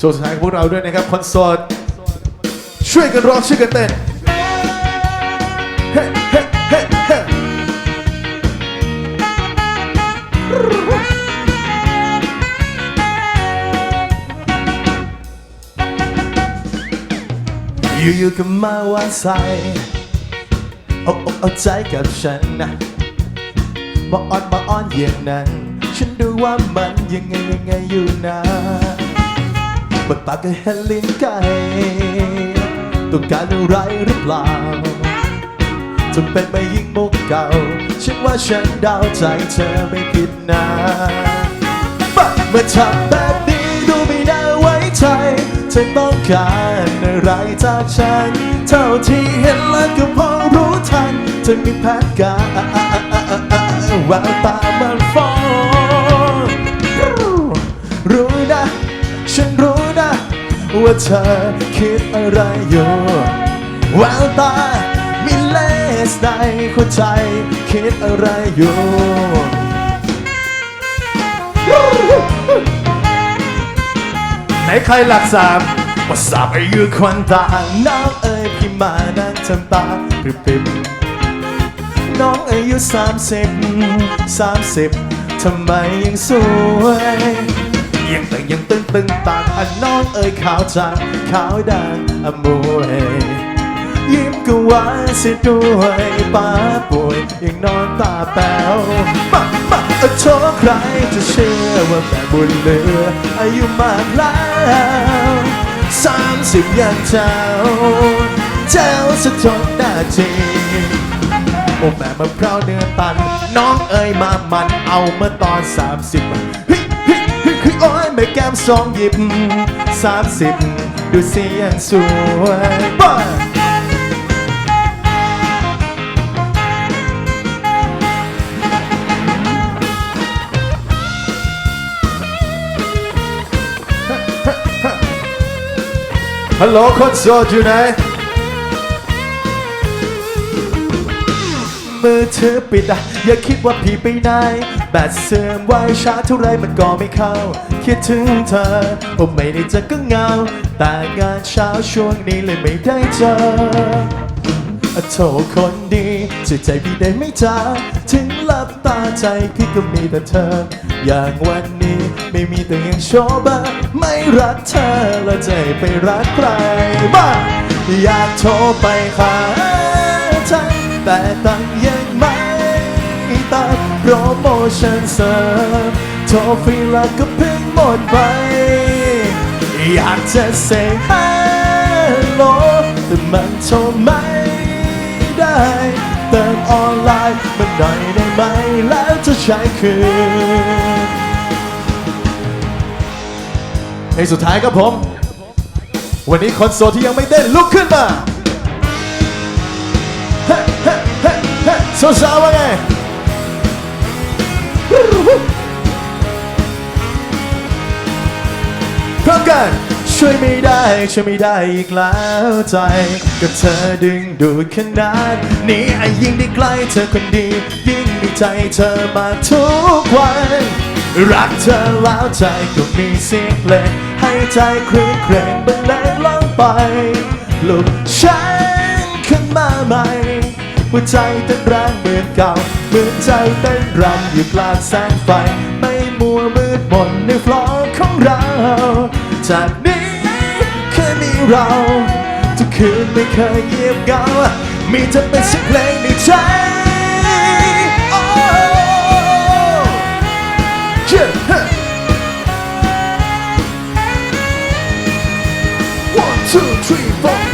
โชว์สุดท้ายของพวกเราด้วยนะครับคอนเสิร์ตช่วยกันร้องช่วยกันเต้นเฮ้เฮ้เฮ้เฮ้อยู่ๆก็มาวางใส่เอาอกเอาใจกับฉันนะมาอ้อนมาอ้อนอย่างนั้น ฉันดูว่ามันยังไงยังไงอยู่นะ เปิดปากก็เห็นลิ้นไก่ต้องการอะไรหรือเปล่าจนเป็นไปยิ่งมุกเก่า ฉันว่าฉันเดาใจเธอไม่ผิดนะเมื่อทำแบบนี้ดูไม่น่าไว้ใจ เธอต้องการอะไรจากฉัน เท่าที่เห็นแล้วก็พอรู้ทัน เธอมีแผนการแววตามัน ว่าเธอคิดอะไรอยู่แววตามีเลสในหัวใจคิดอะไรอยู่ ไหนใครหลักสามว่าสามอายุควันตาน้องเอ๋ยพี่มานั่งทำตาปริบปิบน้องอายุสามสิบสามสิบทำไมยังสวย ยังตึงยังตึงตึงต่างอันน้องเอ๋ยขาวจังขาวดังอมวยยิ้มก็หวานเสียด้วยป้าป่วยยังนอนตาแป๋วมามาเออโทษใครจะเชื่อว่าแม่บุญเหลืออายุมากแล้วสามสิบยังเจ้าเจ้าสะทนหน้าจริงโอ้แม่มะพร้าวเนื้อตัน น้องเอ๋ยมามันเอาเมื่อตอนสามสิบ เฮ้ยโอ้ยแก้มสองหยิบสามสิบดูเสิยังสวยบ้าฮัลโหลคนโสดอยู่ไหนมือถือปิดอะอย่าคิดว่าพี่ไปไหน แบตเสื่อมไวชาร์จเท่าไรมันก็ไม่เข้า คิดถึงเธอผมไม่ได้เจอก็เงา แต่งานเช้าช่วงนี้เลยไม่ได้เจอโทษคนดีจิตใจพี่ได้ไม่จ้าถึงหลับตาใจพี่ก็มีแต่เธอ อย่างวันนี้ไม่มีแต่ยังโชว์บ้าไม่รักเธอแล้วจไปรักใครบ้างอยากโทรไปหาเธอแต่ตังค์ยัง ตัดโปรโมชั่นเสริมโทรฟรีแล้วก็เพิ่งหมดไป อยากจะ say hello แต่มันโทรไม่ได้เติมออนไลน์มันหน่อยได้ไหม แล้วจะใช้คืนในสุดท้ายครับผม วันนี้คนโสดที่ยังไม่เต้นลุกขึ้นมา เฮ้เฮ้เฮ้เฮ้สาวๆว่าไง พร้อมกันช่วยไม่ได้ช่วยไม่ได้อีกแล้วใจ กับเธอดึงดูดขนาดนี้ไอ้ยิ่งได้ใกล้เธอคนดี ยิ่งมีใจเธอมาทุกวัน รักเธอแล้วใจก็มีเสียงเพลงให้ใจคลื่นเครงบรรเลงล่องไปลุกฉันขึ้นมาใหม่หัวใจเต้นแรงเหมือนเก่า เหมือนใจเต้นรำอยู่กลางแสงไฟ ไม่มัวมืดมนในฟลอร์ของเรา จากนี้แค่มีเราทุกคืนไม่เคยเงียบเหงา มีเธอเป็นเสียเพลงในใจ1 2 3 4